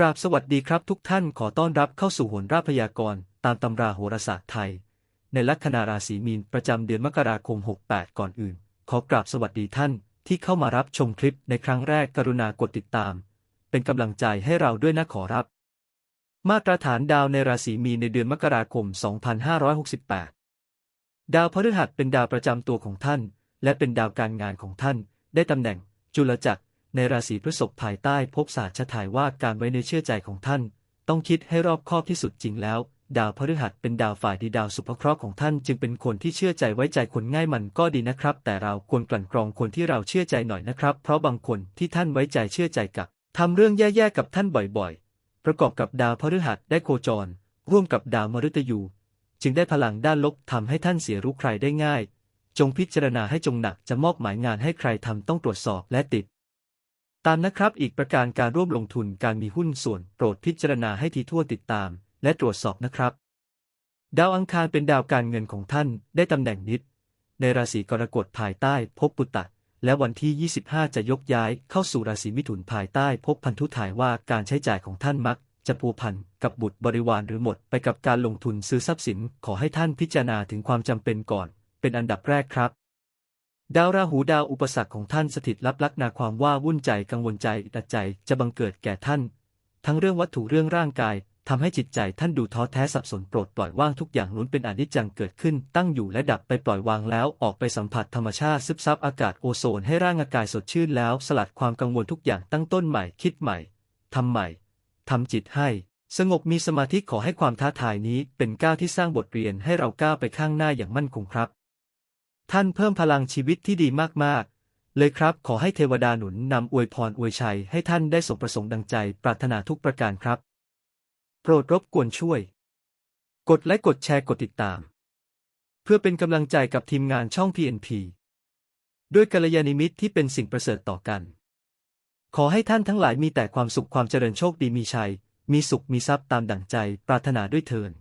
ราบสวัสดีครับทุกท่านขอต้อนรับเข้าสู่โหนราพยากรณ์ตามตำราโหราศาสตร์ไทย ในลัคนาราศีมีนประจำเดือนมกราคม 68 ก่อนอื่น ขอกราบสวัสดีท่านที่เข้ามารับชมคลิปในครั้งแรกกรุณากดติดตาม เป็นกำลังใจให้เราด้วยนะขอรับ มาตรฐานดาวในราศีมีนในเดือนมกราคม 2568 ดาวพฤหัสเป็นดาวประจำตัวของท่าน และเป็นดาวการงานของท่าน ได้ตำแหน่ง จุลจักร ในราศีพฤษภภายใต้ภพศาสตร์ชะถ่ายว่าการไว้ในเชื่อใจของท่าน ต้องคิดให้รอบคอบที่สุดจริงแล้ว ดาวพฤหัสเป็นดาวฝ่ายดีดาวสุภเคราะห์ของท่านจึงเป็นคนที่เชื่อใจไว้ใจคนง่ายมันก็ดีนะครับ แต่เราควรกลั่นกรองคนที่เราเชื่อใจหน่อยนะครับ เพราะบางคนที่ท่านไว้ใจเชื่อใจกับทำเรื่องแย่ๆกับท่านบ่อยๆ ประกอบกับดาวพฤหัสได้โคจร ร่วมกับดาวมฤตยู จึงได้พลังด้านลบทำให้ท่านเสียรู้ใครได้ง่าย จงพิจารณาให้จงหนักจะมอบหมายงานให้ใครทำต้องตรวจสอบและติด ตามนะครับอีกประการการร่วมลงทุนการมีหุ้นส่วนโปรดพิจารณาให้ทีทั่วติดตาม และตรวจสอบนะครับ ดาวอังคารเป็นดาวการเงินของท่านได้ตำแหน่งนิด ในราศีกรกฎภายใต้ภพปุตตะ และวันที่ 25 จะยกย้ายเข้าสู่ราศีมิถุนภายใต้ภพพันธุถ่ายว่าการใช้จ่ายของท่านมัก จะผูกพันกับบุตรบริวารหรือหมดไปกับการลงทุนซื้อทรัพย์สินขอให้ท่านพิจารณาถึงความจำเป็นก่อน เป็นอันดับแรกครับ ดาวราหูดาวอุปสรรคของท่านสถิตลับลักนาความว่าวุ่นใจกังวลใจดัดใจจะบังเกิดแก่ท่าน ทั้งเรื่องวัตถุเรื่องร่างกายทำให้จิตใจท่านดูท้อแท้สับสนโปรดปล่อยว่างทุกอย่างล้วนเป็นอนิจจังเกิดขึ้น ตั้งอยู่และดับไปปล่อยวางแล้วออกไปสัมผัสธรรมชาติซึบซับอากาศโอโซนให้ร่างกายสดชื่นแล้วสลัดความกังวลทุกอย่างตั้งต้นใหม่คิดใหม่ทำใหม่ทำจิตให้ สงบมีสมาธิขอให้ความท้าทายนี้เป็นก้าวที่สร้างบทเรียนให้เราก้าวไปข้างหน้าอย่างมั่นคงครับ ท่านเพิ่มพลังชีวิตที่ดีมากๆ เลยครับ ขอให้เทวดาหนุนนำอวยพรอวยชัยให้ท่านได้สมประสงค์ดังใจ ปรารถนาทุกประการครับ โปรดรบกวนช่วย กดไลค์กดแชร์กดติดตาม เพื่อเป็นกำลังใจกับทีมงานช่อง PNP ด้วยกัลยาณมิตรที่เป็นสิ่งประเสริฐต่อกัน ขอให้ท่านทั้งหลายมีแต่ความสุขความเจริญโชคดีมีชัย มีสุขมีทรัพย์ตามดั่งใจ ปรารถนาด้วยเทิน